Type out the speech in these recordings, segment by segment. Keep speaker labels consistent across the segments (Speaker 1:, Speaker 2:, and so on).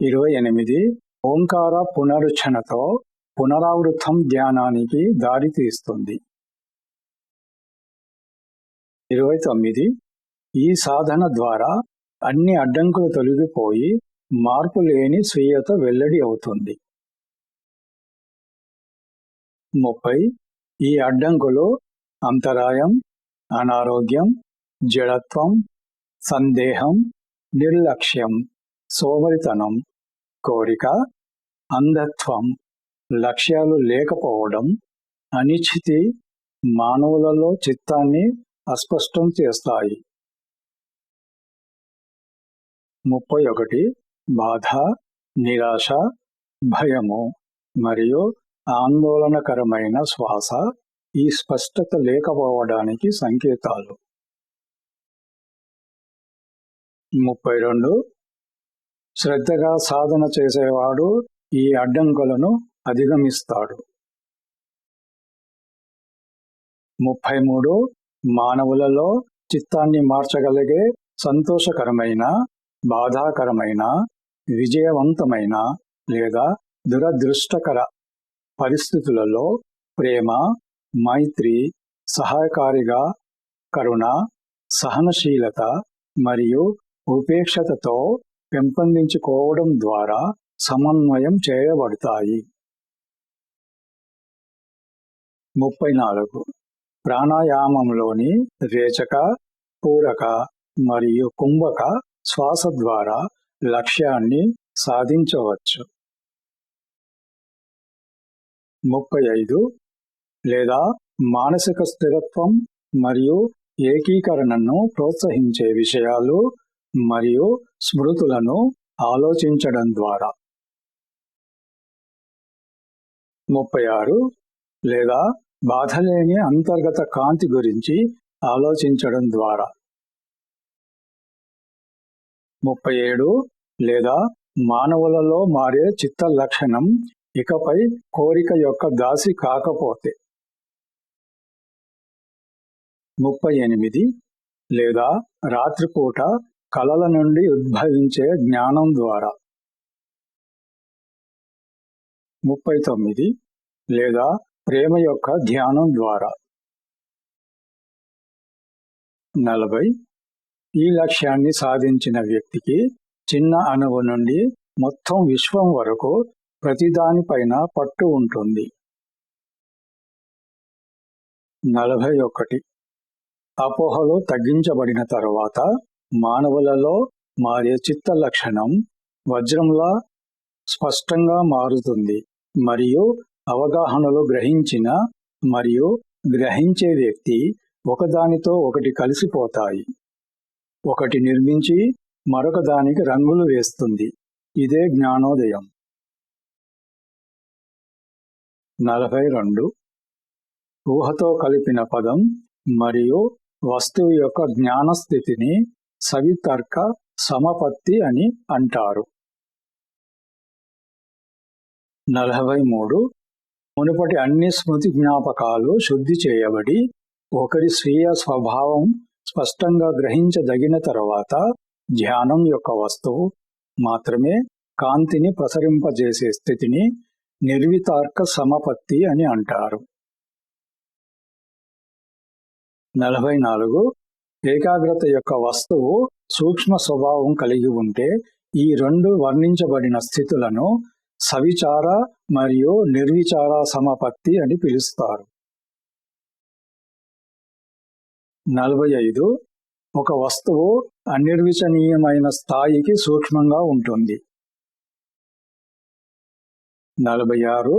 Speaker 1: ఇరవై ఎనిమిది. ఓంకార పునరుచ్చనతో పునరావృతం ధ్యానానికి దారితీస్తుంది ఇరవై తొమ్మిది. ఈ సాధన ద్వారా అన్ని అడ్డంకులు తొలగిపోయి మార్పు లేని స్వీయత వెల్లడి అవుతుంది. ముప్పై. ఈ అడ్డంకులు అంతరాయం అనారోగ్యం జడత్వం సందేహం నిర్లక్ష్యం సోమరితనం కోరిక అంధత్వం లక్ష్యాలు లేకపోవడం అనిశ్చితి మానవులలో చిత్తాన్ని అస్పష్టం చేస్తాయి. ముప్పై ఒకటి. బాధ నిరాశ భయము మరియు ఆందోళనకరమైన శ్వాస ఈ స్పష్టత లేకపోవడానికి సంకేతాలు. ముప్పై రెండు. శ్రద్ధగా సాధన చేసేవాడు ఈ అడ్డంకులను అధిగమిస్తాడు. ముప్పై మూడు. మానవులలో చిత్తాన్ని మార్చగలిగే సంతోషకరమైన బాధాకరమైన విజయవంతమైన లేదా దురదృష్టకర పరిస్థితులలో ప్రేమ మైత్రి సహాయకారిగా కరుణ సహనశీలత మరియు ఉపేక్షతతో పెంపొందించుకోవడం ద్వారా సమన్వయం చేయబడతాయి. ముప్పై నాలుగు. ప్రాణాయామంలోని రేచక పూరక మరియు కుంభక శ్వాస ద్వారా లక్ష్యాన్ని సాధించవచ్చు. ముప్పై ఐదు లేదా మానసిక స్థిరత్వం మరియు ఏకీకరణను ప్రోత్సహించే విషయాలు మరియు స్మృతులను ఆలోచించడం ద్వారా. ముప్పై ఆరు లేదా బాధలేని అంతర్గత కాంతి గురించి ఆలోచించడం ద్వారా. ముప్పై ఏడు లేదా మానవులలో మారే చిత్త లక్షణం ఇకపై కోరిక యొక్క దాసి కాకపోతే ముప్పై ఎనిమిది లేదా రాత్రిపూట కలల నుండి ఉద్భవించే జ్ఞానం ద్వారా ముప్పై తొమ్మిది లేదా ప్రేమ యొక్క ధ్యానం ద్వారా నలభై ఈ లక్ష్యాన్ని సాధించిన వ్యక్తికి చిన్న అణువు నుండి మొత్తం విశ్వం వరకు ప్రతిదానిపైన పట్టు ఉంటుంది. నలభై ఒకటి అపోహలు తగ్గించబడిన తరువాత మానవులలో మారే చిత్త లక్షణం వజ్రంలా స్పష్టంగా మారుతుంది. మరియు అవగాహనలు గ్రహించిన మరియు గ్రహించే వ్యక్తి ఒకదానితో ఒకటి కలిసిపోతాయి. ఒకటి నిర్మించి మరొక దానికి రంగులు వేస్తుంది. ఇదే జ్ఞానోదయం. నలభై రెండు. ఊహతో కలిపిన పదం మరియు వస్తువు యొక్క జ్ఞాన స్థితిని సవితర్క సమపత్తి అని అంటారు. నలభై మూడు. మునుపటి అన్ని స్మృతి జ్ఞాపకాలు శుద్ధి చేయబడి ఒకరి స్వీయ స్వభావం స్పష్టంగా గ్రహించదగిన తర్వాత ధ్యానం యొక్క వస్తువు మాత్రమే కాంతిని ప్రసరింపజేసే స్థితిని నిర్వితార్క సమపత్తి అని అంటారు. నలభై నాలుగు ఏకాగ్రత యొక్క వస్తువు సూక్ష్మ స్వభావం కలిగి ఉంటే ఈ రెండు వర్ణించబడిన స్థితులను సవిచార మరియు నిర్విచార సమపత్తి అని పిలుస్తారు. నలభై ఐదు ఒక వస్తువు అనిర్వచనీయమైన స్థాయికి సూక్ష్మంగా ఉంటుంది. నలభై ఆరు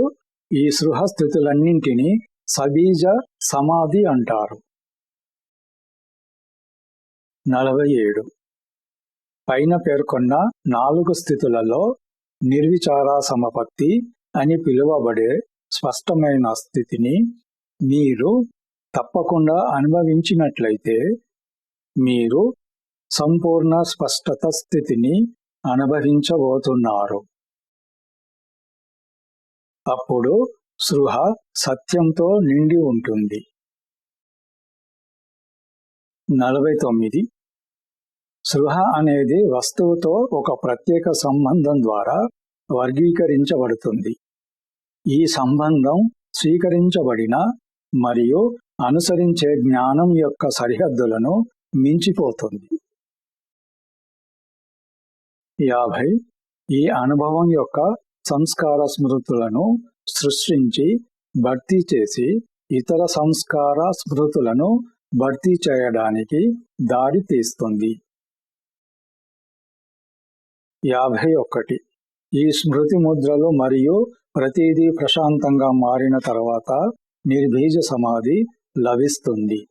Speaker 1: ఈ సృహస్థితులన్నింటినీ సబీజ సమాధి అంటారు. నలభై ఏడు పైన పేర్కొన్న నాలుగు స్థితులలో నిర్విచార సమపత్తి అని పిలువబడే స్పష్టమైన స్థితిని మీరు తప్పకుండా అనుభవించినట్లయితే మీరు సంపూర్ణ స్పష్టత స్థితిని అనుభవించబోతున్నారు. అప్పుడు సృహ సత్యంతో నిండి ఉంటుంది. నలభై తొమ్మిది సృహ అనేది వస్తువుతో ఒక ప్రత్యేక సంబంధం ద్వారా వర్గీకరించబడుతుంది. ఈ సంబంధం స్వీకరించబడిన మరియు అనుసరించే జ్ఞానం యొక్క సరిహద్దులను మించిపోతుంది. యాభై. ఈ అనుభవం యొక్క సంస్కార స్మృతులను సృష్టించి భర్తీ చేసి ఇతర సంస్కార స్మృతులను భర్తీ చేయడానికి దారి తీస్తుంది. యాభై ఒకటి. ఈ స్మృతి ముద్రలు మరియు ప్రతిదీ ప్రశాంతంగా మారిన తర్వాత నిర్బీజ సమాధి లభిస్తుంది.